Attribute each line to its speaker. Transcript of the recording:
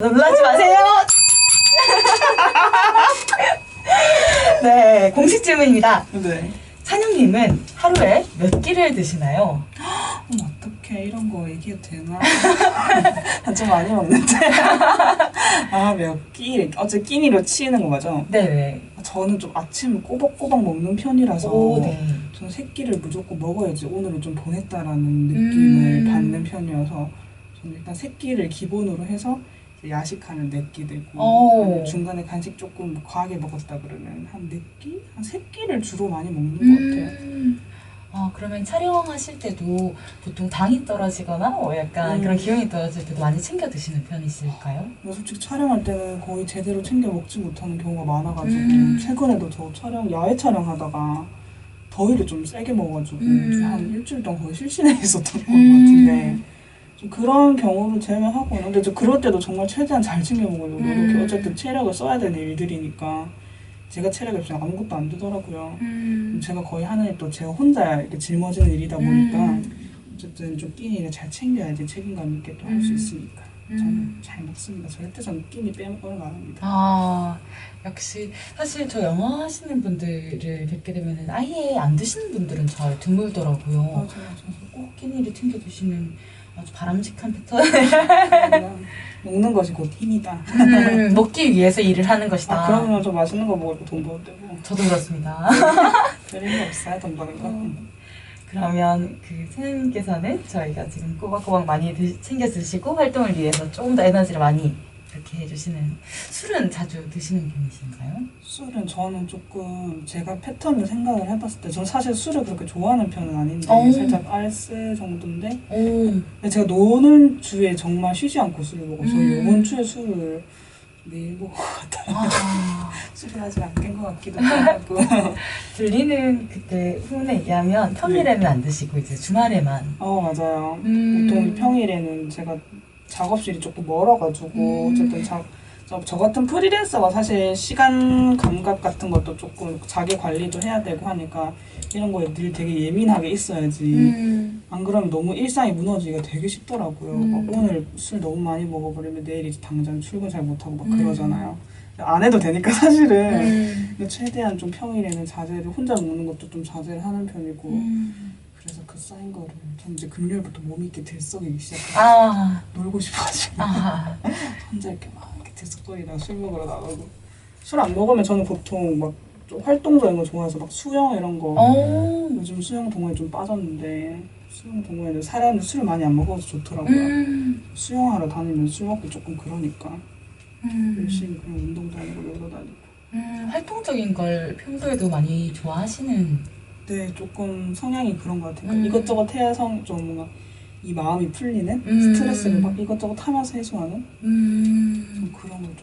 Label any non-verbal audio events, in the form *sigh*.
Speaker 1: 놀라지 마세요. *laughs* 네, 공식 질문입니다.
Speaker 2: 네.
Speaker 1: 찬영님은 하루에 몇 끼를 드시나요?
Speaker 2: 어머, 어떡해. 이런 거 얘기해도 되나? *laughs* 좀 많이 먹는데. *laughs* 아, 몇 끼? 어째 끼니로 치이는 거 맞아?
Speaker 1: 네네.
Speaker 2: 저는 좀 아침을 꼬박꼬박 먹는 편이라서
Speaker 1: 오, 네.
Speaker 2: 저는 세 끼를 무조건 먹어야지 오늘을 좀 보냈다라는 느낌을
Speaker 1: 음.
Speaker 2: 받는 편이어서 저는 일단 세 끼를 기본으로 해서 야식하는 네끼 되고
Speaker 1: 오.
Speaker 2: 아니면 중간에 간식 조금 과하게 먹었다 그러면 한 네 끼? 한 세 끼를 주로 많이 먹는 것 같아요.
Speaker 1: 음. 아, 그러면 촬영하실 때도 보통 당이 떨어지거나 뭐 약간
Speaker 2: 음.
Speaker 1: 그런 기운이 떨어질 때도 많이 챙겨 드시는 편이실까요?
Speaker 2: 근데 솔직히 촬영할 때는 거의 제대로 챙겨 먹지 못하는 경우가 많아가지고
Speaker 1: 음.
Speaker 2: 최근에도 저 촬영 야외 촬영하다가 더위를 좀 세게 먹어가지고
Speaker 1: 음.
Speaker 2: 좀한 일주일 동안 거의 실신에 있었던 것 같은데 좀 그런 경우를 제외하고 근데 저 그럴 때도 정말 최대한 잘 챙겨 먹으려고
Speaker 1: 음.
Speaker 2: 노력해 어쨌든 체력을 써야 되는 일들이니까 제가 체력이 없으면 아무것도 안 되더라고요
Speaker 1: 음.
Speaker 2: 제가 거의 하는 일또 제가 혼자 이렇게 짊어지는 일이다 보니까
Speaker 1: 음.
Speaker 2: 어쨌든 좀 끼니를 잘 챙겨야지 책임감 있게 또 할수
Speaker 1: 음.
Speaker 2: 있으니까
Speaker 1: 음.
Speaker 2: 저는 잘 먹습니다. 절대 저는 끼니 빼먹고는 안 합니다.
Speaker 1: 아, 역시 사실 저 영어 하시는 분들을 뵙게 되면 아예 안 드시는 분들은 잘 드물더라고요.
Speaker 2: 맞아 맞아.
Speaker 1: 꼭 끼니를 챙겨 드시는 아주 바람직한 패턴.
Speaker 2: 먹는 것이 곧 힘이다.
Speaker 1: 음, 먹기 위해서 일을 하는 것이다.
Speaker 2: 아 그러면 좀 맛있는 거 먹을 돈 벌어도 되고
Speaker 1: 저도 그렇습니다.
Speaker 2: 별의미 없어요 돈 버는 거.
Speaker 1: 음. 그러면 그 선생님께서는 저희가 지금 꼬박꼬박 많이 드, 챙겨 드시고 활동을 위해서 조금 더 에너지를 많이 이렇게 해주시는 술은 자주 드시는 편이신가요?
Speaker 2: 술은 저는 조금 제가 패턴을 생각을 해봤을 때 저는 사실 술을 그렇게 좋아하는 편은 아닌데
Speaker 1: 어.
Speaker 2: 살짝 알스 정도인데
Speaker 1: 오,
Speaker 2: 제가 노는 주에 정말 쉬지 않고 술을. 저는
Speaker 1: 음.
Speaker 2: 이번 주에 술을 매일 것 같아요.
Speaker 1: 아,
Speaker 2: 술을 아직 안 깬 것 같기도 하고. *laughs*
Speaker 1: 들리는 그때 후문에 얘기하면 평일에는 안 드시고 이제 주말에만.
Speaker 2: 어 맞아요.
Speaker 1: 음.
Speaker 2: 보통 평일에는 제가 작업실이 조금 멀어가지고
Speaker 1: 음.
Speaker 2: 어쨌든 자, 저, 저 같은 프리랜서가 사실 시간 감각 같은 것도 조금 자기 관리도 해야 되고 하니까 이런 거에 늘 되게 예민하게 있어야지
Speaker 1: 음.
Speaker 2: 안 그러면 너무 일상이 무너지기가 되게 쉽더라고요
Speaker 1: 음.
Speaker 2: 막 오늘 술 너무 많이 먹어버리면 내일 이제 당장 출근 잘 못하고 막
Speaker 1: 음.
Speaker 2: 그러잖아요 안 해도 되니까 사실은.
Speaker 1: 음.
Speaker 2: 근데 최대한 좀 평일에는 자제를 혼자 먹는 것도 좀 자제를 하는 편이고.
Speaker 1: 음.
Speaker 2: 그래서 그 쌓인 거를 전 이제 금요일부터 몸이 이렇게 들썩이기 시작해요
Speaker 1: 아,
Speaker 2: 놀고 싶어가지고.
Speaker 1: 아, *laughs*
Speaker 2: 혼자 이렇게 막 이렇게 들썩거리다가 술 먹으러 나가고. 술 안 먹으면 저는 보통 막 좀 활동적인 거 좋아해서 막 수영 이런 거.
Speaker 1: 오,
Speaker 2: 요즘 수영 동호회 좀 빠졌는데 수영 동호회는 사람이 술 많이 안 먹어서 좋더라고요.
Speaker 1: 음.
Speaker 2: 수영하러 다니면 술 먹기 조금 그러니까
Speaker 1: 음.
Speaker 2: 열심히 그냥 운동 다니고 놀러 다니고
Speaker 1: 음, 활동적인 걸 평소에도 많이 좋아하시는.
Speaker 2: 네 조금 성향이 그런 것 같아요
Speaker 1: 음.
Speaker 2: 이것저것 해서 좀 뭔가 이 마음이 풀리는
Speaker 1: 음.
Speaker 2: 스트레스를 막 이것저것 하면서 해소하는
Speaker 1: 음.
Speaker 2: 좀 그런 걸